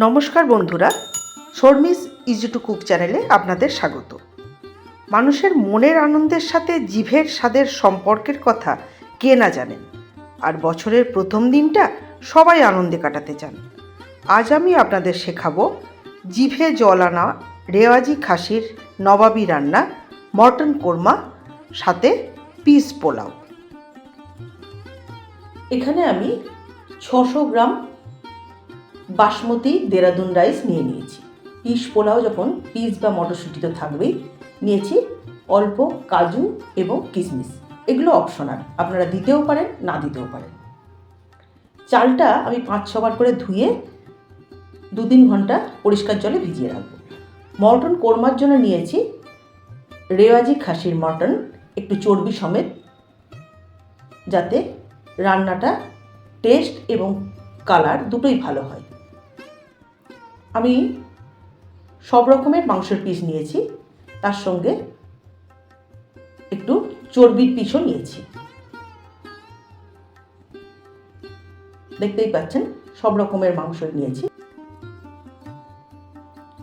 নমস্কার বন্ধুরা, Sharmi's easy to cook চ্যানেলে আপনাদের স্বাগত। মানুষের মনের আনন্দের সাথে জিভের স্বাদের সম্পর্কের কথা কে না জানেন? আর বছরের প্রথম দিনটা সবাই আনন্দে কাটাতে চান। আজ আমি আপনাদের শেখাবো জিভে জল আনা, রেওয়াজি খাসির নবাবি রান্না, মটন কোরমা, সাথে পিস পোলাও। এখানে আমি ছশো গ্রাম বাসমতি, দেরাদুন রাইস নিয়ে নিয়েছি। পিস পোলাও যখন পিস বা মটরশুঁটি তো থাকবেই নিয়েছি অল্প কাজু এবং কিশমিশ। এগুলো অপশনাল আপনারা দিতেও পারেন, না দিতেও পারেন। চালটা আমি পাঁচ ছবার করে ধুয়ে দু তিন ঘণ্টা পরিষ্কার জলে ভিজিয়ে রাখব। মটন কোরমার জন্য নিয়েছি রেওয়াজি খাসির মটন, একটু চর্বি সমেত, যাতে রান্নাটা টেস্ট এবং কালার দুটোই ভালো হয়। আমি সব রকমের মাংসের পিস নিয়েছি, তার সঙ্গে একটু চর্বির পিসও নিয়েছি। দেখতেই পাচ্ছেন, সব রকমের মাংস নিয়েছি।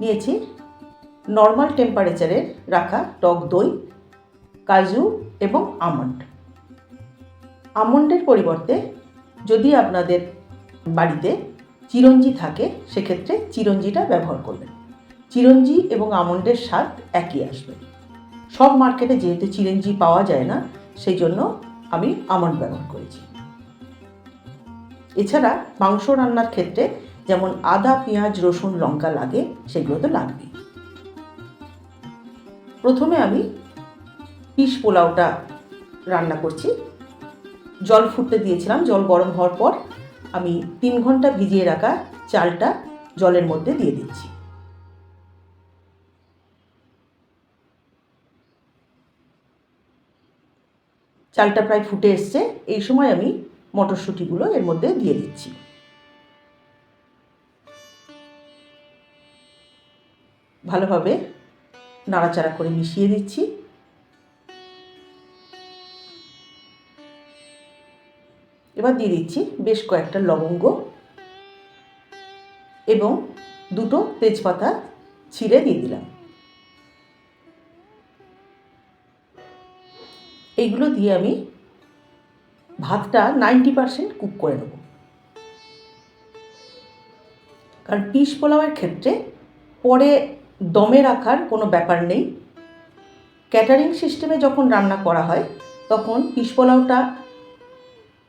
নিয়েছি নর্মাল টেম্পারেচারে রাখা টক দই, কাজু এবং আমন্ড। আমন্ডের পরিবর্তে যদি আপনাদের বাড়িতে চিরঞ্জি থাকে, সেক্ষেত্রে চিরঞ্জিটা ব্যবহার করবেন। চিরঞ্জি এবং আমন্ডের স্বাদ একই আসবে। সব মার্কেটে যেহেতু চিরঞ্জি পাওয়া যায় না সেই জন্য আমি আমন্ড ব্যবহার করেছি। এছাড়া মাংস রান্নার ক্ষেত্রে যেমন আদা, পেঁয়াজ, রসুন, লঙ্কা লাগে, সেগুলো তো লাগবেই। প্রথমে আমি পিস পোলাওটা রান্না করছি। জল ফুটতে দিয়েছিলাম, জল গরম হওয়ার পর আমি তিন ঘণ্টা ভিজিয়ে রাখা চালটা জলের মধ্যে দিয়ে দিচ্ছি। চালটা প্রায় ফুটে এসছে, এই সময় আমি মটরশুঁটিগুলো এর মধ্যে দিয়ে দিচ্ছি। ভালোভাবে নাড়াচাড়া করে মিশিয়ে দিচ্ছি। এবার দিয়ে দিচ্ছি বেশ কয়েকটা লবঙ্গ এবং দুটো তেজপাতা ছিঁড়ে দিয়ে দিলাম। এইগুলো দিয়ে আমি ভাতটা নাইনটি পারসেন্ট কুক করে নেব। কারণ পিস পোলাওয়ের ক্ষেত্রে পরে দমে রাখার কোনো ব্যাপার নেই। ক্যাটারিং সিস্টেমে যখন রান্না করা হয়, তখন পিস পোলাওটা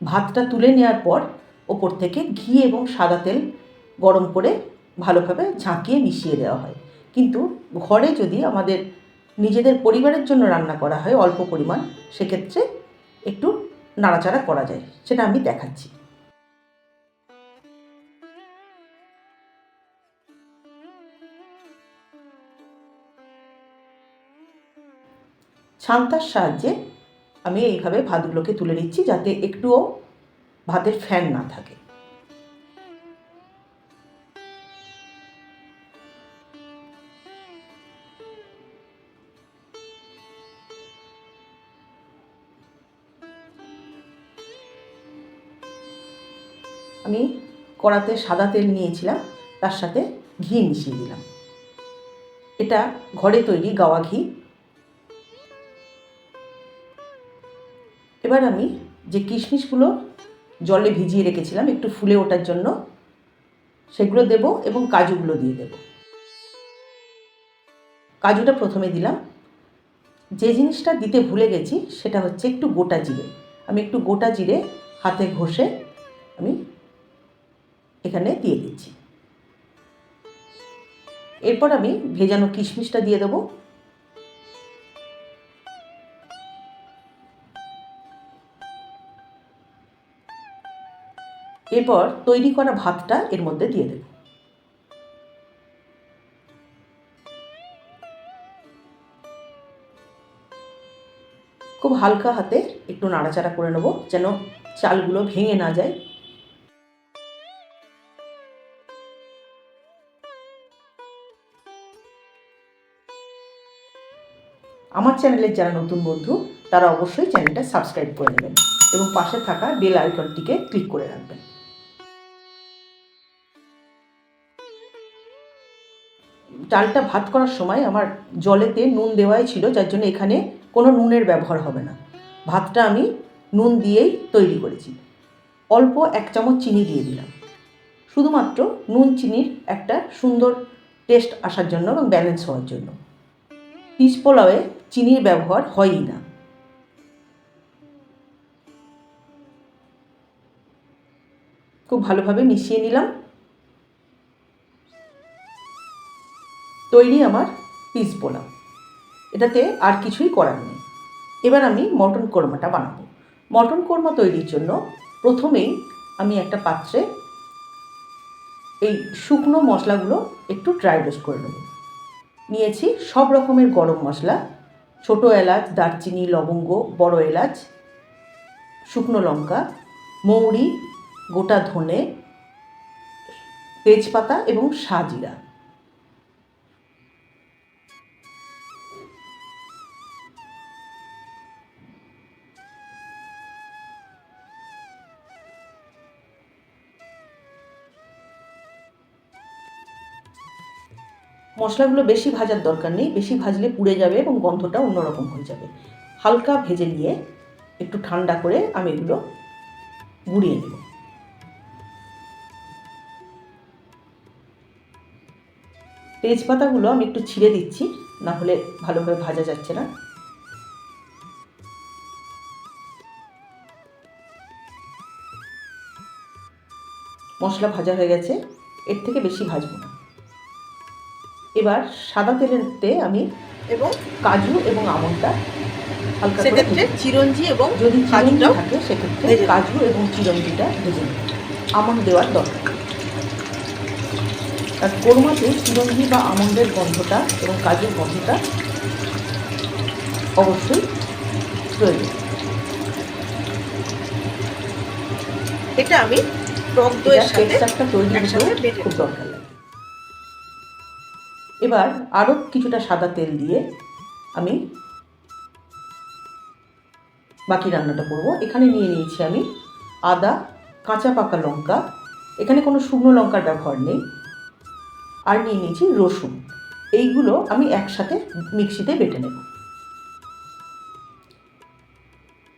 ভাতটা তুলে নেওয়ার পর ওপর থেকে ঘি এবং সাদা তেল গরম করে ভালোভাবে ঝাঁকিয়ে মিশিয়ে দেওয়া হয়। কিন্তু ঘরে যদি আমাদের নিজেদের পরিবারের জন্য রান্না করা হয় অল্প পরিমাণ, সেক্ষেত্রে একটু নাড়াচাড়া করা যায়, সেটা আমি দেখাচ্ছি। ছান্তার সাহায্যে আমি এইভাবে ভাতগুলোকে তুলে নিচ্ছি যাতে একটুও ভাতের ফ্যান না থাকে। আমি কড়াতে সাদা তেল নিয়েছিলাম, তার সাথে ঘি মিশিয়ে দিলাম। এটা ঘরে তৈরি গাওয়া ঘি। এবার আমি যে কিশমিশগুলো জলে ভিজিয়ে রেখেছিলাম, একটু ফুলে ওঠার জন্য, সেগুলো দেব এবং কাজুগুলো দিয়ে দেব। কাজুটা প্রথমে দিলাম। যে জিনিসটা দিতে ভুলে গেছি, সেটা হচ্ছে একটু গোটা জিরে। আমি একটু গোটা জিরে হাতে ঘষে আমি এখানে দিয়ে দিচ্ছি। এরপর আমি ভেজানো কিশমিশটা দিয়ে দেবো। এরপর তৈরি করা ভাতটা এর মধ্যে দিয়ে দেব। খুব হালকা হাতে একটু নাড়াচাড়া করে নেব যেন চালগুলো ভেঙে না যায়। আমার চ্যানেলের যারা নতুন বন্ধু, তারা অবশ্যই চ্যানেলটা সাবস্ক্রাইব করে নেবেন এবং পাশে থাকা বেল আইকনটিকে ক্লিক করে রাখবেন। চালটা ভাত করার সময় আমার জলেতে নুন দেওয়াই ছিল, যার জন্য এখানে কোনো নুনের ব্যবহার হবে না। ভাতটা আমি নুন দিয়েই তৈরি করেছি। অল্প এক চামচ চিনি দিয়ে দিলাম। শুধুমাত্র নুন চিনির একটা সুন্দর টেস্ট আসার জন্য এবং ব্যালেন্স হওয়ার জন্য। পিস পোলাওয়ে চিনির ব্যবহার হয়ই না। খুব ভালোভাবে মিশিয়ে নিলাম। তৈরি আমার পিস পোলাও এটাতে আর কিছুই করার নেই। এবার আমি মটন কোরমাটা বানাবো। মটন কোরমা তৈরির জন্য প্রথমেই আমি একটা পাত্রে এই শুকনো মশলাগুলো একটু ড্রাই রোস্ট করে নেব। নিয়েছি সব রকমের গরম মশলা। ছোটো এলাচ, দারচিনি, লবঙ্গ, বড় এলাচ, শুকনো লঙ্কা, মৌরি, গোটা ধনে, তেজপাতা এবং সাজিরা। মশলাগুলো বেশি ভাজার দরকার নেই, বেশি ভাজলে পুড়ে যাবে এবং গন্ধটা অন্যরকম হয়ে যাবে। হালকা ভেজে নিয়ে একটু ঠান্ডা করে আমি এগুলো গুঁড়িয়ে নেব। তেজপাতাগুলো আমি একটু ছিঁড়ে দিচ্ছি, না হলে ভালোভাবে ভাজা যাচ্ছে না। মশলা ভাজা হয়ে গেছে, এর থেকে বেশি ভাজবো না। এবার সাদা তেলেতে আমি এবং কাজু এবং আমন্ডটা হালকা সেক্ষেত্রে চিরঞ্জি এবং যদি কাজুটাও থাকে সেক্ষেত্রে কাজু এবং চিরঞ্জিটা ভেজে নেব আমন্ড দেওয়ার দরকার। আর কোরমাতে চিরঞ্জি বা আমন্ডের গন্ধটা এবং কাজুর গন্ধটা অবশ্যই প্রয়োজন। এটা আমি টক দইয়ের সাথে খুব দরকার। এবার আরও কিছুটা সাদা তেল দিয়ে আমি বাকি রান্নাটা করব। এখানে নিয়ে নিয়েছি আমি আদা, কাঁচা পাকা লঙ্কা। এখানে কোনো শুকনো লঙ্কার ব্যবহার নেই। আর নিয়ে নিয়েছি রসুন। এইগুলো আমি একসাথে মিক্সিতে বেটে নেব।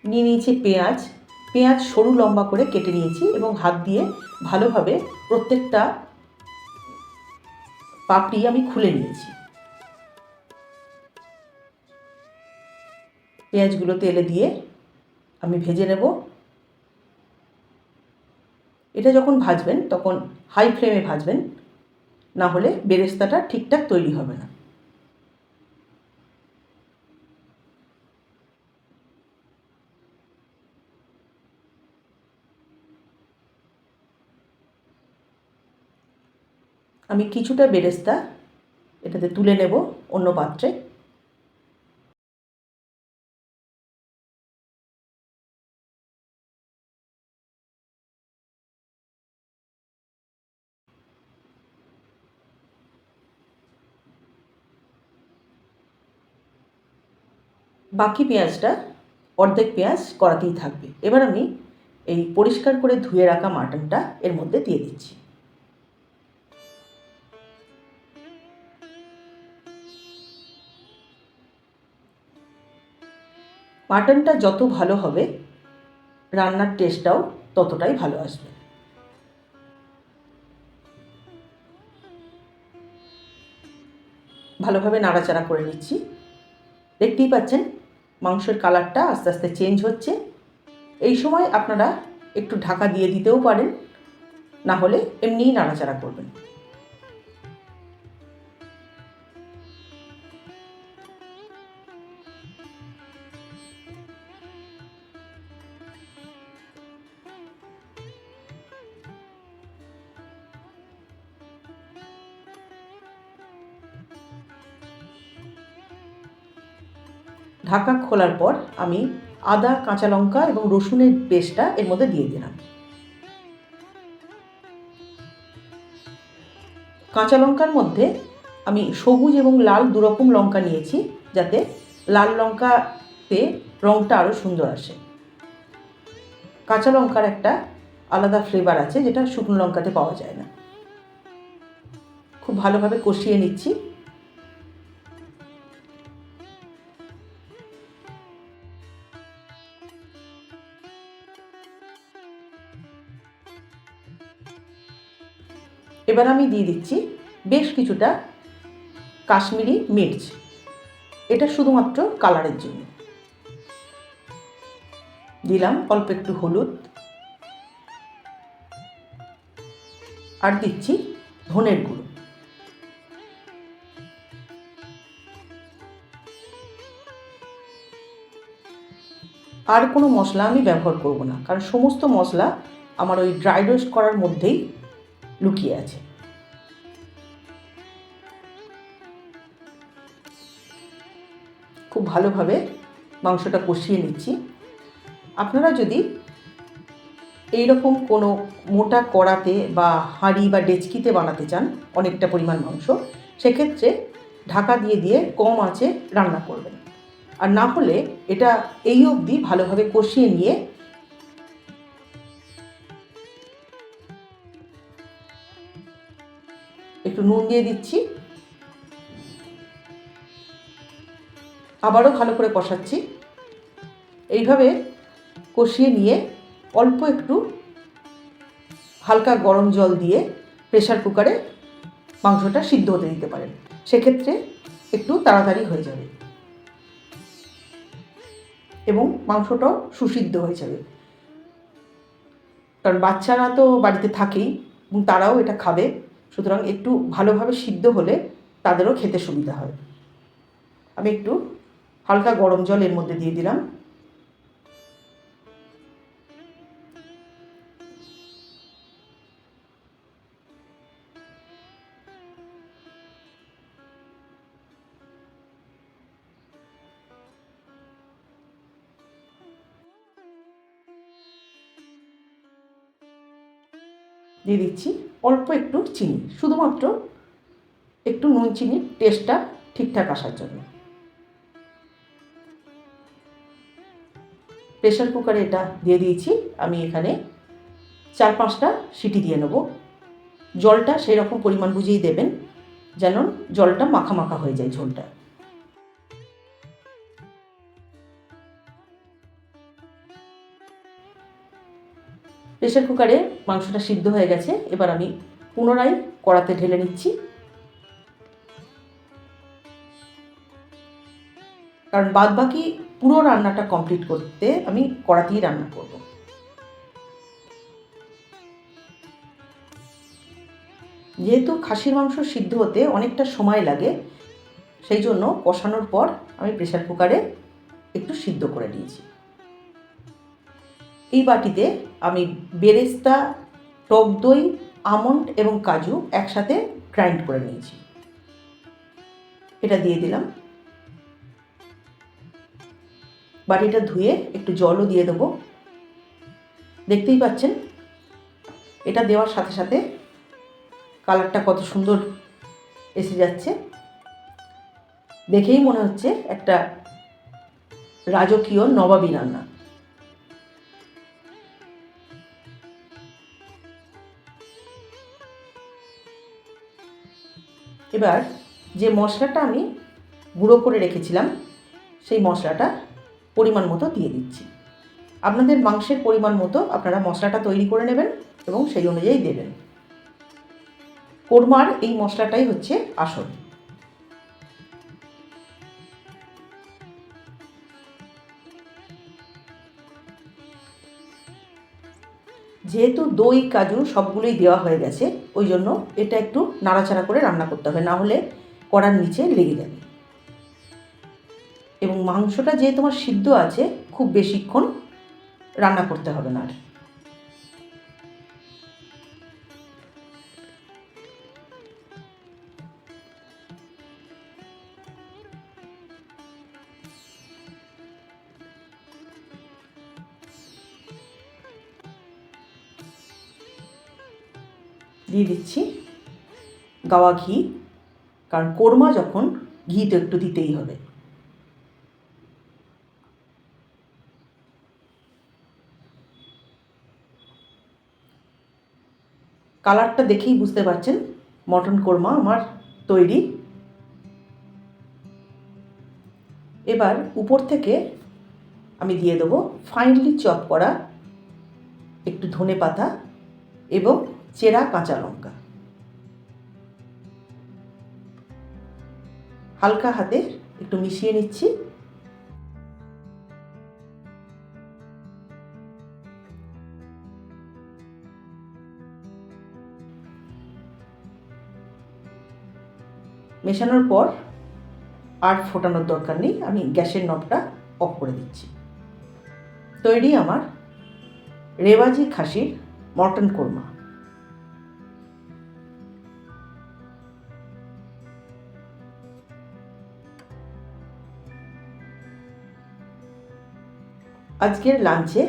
নিয়ে নিয়েছি পেঁয়াজ। পেঁয়াজ সরু লম্বা করে কেটে নিয়েছি এবং হাত দিয়ে ভালোভাবে প্রত্যেকটা পাপড়ি আমি খুলে নিয়েছি। পেঁয়াজগুলো তেলে দিয়ে আমি ভেজে নেব। এটা যখন ভাজবেন, তখন হাই ফ্লেমে ভাজবেন, না হলে বেরেস্তাটা ঠিকঠাক তৈরি হবে না। আমি কিছুটা বেরেস্তা এটাতে তুলে নেব অন্য পাত্রে। বাকি পেঁয়াজটা, অর্ধেক পেঁয়াজ কড়াতেই থাকবে। এবার আমি এই পরিষ্কার করে ধুয়ে রাখা মাটনটা এর মধ্যে দিয়ে দিচ্ছি। মাটনটা যত ভালো হবে, রান্নার টেস্টটাও ততটাই ভালো আসবে। ভালোভাবে নাড়াচাড়া করে নিচ্ছি। দেখতেই পাচ্ছেন, মাংসের কালারটা আস্তে আস্তে চেঞ্জ হচ্ছে। এই সময় আপনারা একটু ঢাকা দিয়ে দিতেও পারেন, না হলে এমনিই নাড়াচাড়া করবেন। ঢাকা খোলার পর আমি আদা, কাঁচা লঙ্কা এবং রসুনের পেস্টটা এর মধ্যে দিয়ে দিলাম। কাঁচা লঙ্কার মধ্যে আমি সবুজ এবং লাল দুরকম লঙ্কা নিয়েছি যাতে লাল লঙ্কাতে রঙটা আরও সুন্দর আসে। কাঁচা লঙ্কার একটা আলাদা ফ্লেভার আছে যেটা শুকনো লঙ্কাতে পাওয়া যায় না। খুব ভালোভাবে কষিয়ে নিচ্ছি। এবার আমি দিয়ে দিচ্ছি বেশ কিছুটা কাশ্মীরি মির্চ। এটা শুধুমাত্র কালারের জন্য। দিলাম অল্প একটু হলুদ। আর দিচ্ছি ধনের গুঁড়ো। আর কোনো মশলা আমি ব্যবহার করব না, কারণ সমস্ত মশলা আমার ওই ড্রাই রোস্ট করার মধ্যেই লুকিয়ে আছে। খুব ভালোভাবে মাংসটা কষিয়ে নিচ্ছি। আপনারা যদি এই রকম কোনো মোটা কড়াতে বা হাঁড়ি বা ডেচকিতে বানাতে চান অনেকটা পরিমাণ মাংস, সেক্ষেত্রে ঢাকা দিয়ে দিয়ে কম আঁচে রান্না করবেন। আর না হলে এটা এই অবধি ভালোভাবে কষিয়ে নিয়ে একটু নুন দিয়ে দিচ্ছি। আবারও ভালো করে কষাচ্ছি। এইভাবে কষিয়ে নিয়ে অল্প একটু হালকা গরম জল দিয়ে প্রেশার কুকারে মাংসটা সিদ্ধ হতে দিতে পারেন। সেক্ষেত্রে একটু তাড়াতাড়ি হয়ে যাবে। এবং মাংসটাও সুসিদ্ধ হয়ে যাবে। কারণ বাচ্চারা তো বাড়িতে থাকেই এবং তারাও এটা খাবে। সুতরাং একটু ভালোভাবে সিদ্ধ হলে তাদেরও খেতে সুবিধা হয়। আমি একটু হালকা গরম জল এর মধ্যে দিয়ে দিলাম। দিয়ে দিচ্ছি। অল্প একটু চিনি, শুধুমাত্র একটু নুন চিনির টেস্টটা ঠিকঠাক আসার জন্য। প্রেশার কুকারে এটা দিয়ে দিয়েছি, আমি এখানে চার পাঁচটা সিটি দিয়ে নেব। জলটা সেই রকম পরিমাণ বুঝেই দেবেন, যেন জলটা মাখা মাখা হয়ে যায় ঝোলটা। প্রেশার কুকারে মাংসটা সিদ্ধ হয়ে গেছে, এবার আমি পুনরায় কড়াতে ঢেলে নিচ্ছি। কারণ বাদ বাকি পুরো রান্নাটা কমপ্লিট করতে আমি কড়াতেই রান্না করব। যেহেতু খাসির মাংস সিদ্ধ হতে অনেকটা সময় লাগে, সেই জন্য কষানোর পর আমি প্রেশার কুকারে একটু সিদ্ধ করে নিয়েছি। এই বাটিতে আমি বেরেস্তা, টক দই, আমন্ড এবং কাজু একসাথে গ্রাইন্ড করে নিয়েছি। এটা দিয়ে দিলাম। বাটিটা ধুয়ে একটু জলও দিয়ে দেবো। দেখতেই পাচ্ছেন? এটা দেওয়ার সাথে সাথে কালারটা কত সুন্দর এসে যাচ্ছে। দেখেই মনে হচ্ছে একটা রাজকীয় নবাবী রান্না। এবার যে মশলাটা আমি গুঁড়ো করে রেখেছিলাম, সেই মশলাটা পরিমাণ মতো দিয়ে দিচ্ছি। আপনাদের মাংসের পরিমাণ মতো আপনারা মশলাটা তৈরি করে নেবেন এবং সেই অনুযায়ী দেবেন। কোরমার এই মশলাটাই হচ্ছে আসল। যেহেতু দই, কাজু সবগুলোই দেওয়া হয়ে গেছে, ওই জন্য এটা একটু নাড়াচাড়া করে রান্না করতে হবে, না হলে কড়ার নিচে লেগে যাবে। এবং মাংসটা যেহেতু আমার সিদ্ধ আছে, খুব বেশিক্ষণ রান্না করতে হবে না আর। দিয়ে দিচ্ছি গাওয়া ঘি। কারণ কোরমা যখন ঘি তো একটু দিতেই হবে। কালারটা দেখেই বুঝতে পারছেন, মটন কোরমা আমার তৈরি। এবার উপর থেকে আমি দিয়ে দেবো ফাইনলি চপ করা একটু ধনে পাতা এবং চেরা কাঁচা লঙ্কা। হালকা হাতে একটু মিশিয়ে নিচ্ছি। মেশানোর পর আর ফোটানোর দরকার নেই, আমি গ্যাসের নবটা অফ করে দিচ্ছি। তৈরি আমার রেওয়াজি খাসির মটন কোরমা। আজকের লাঞ্চে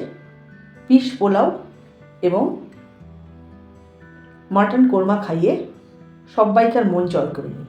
পিস পোলাও এবং মাটন কোরমা খাইয়ে সব্বাইকার মন জয় করে নিই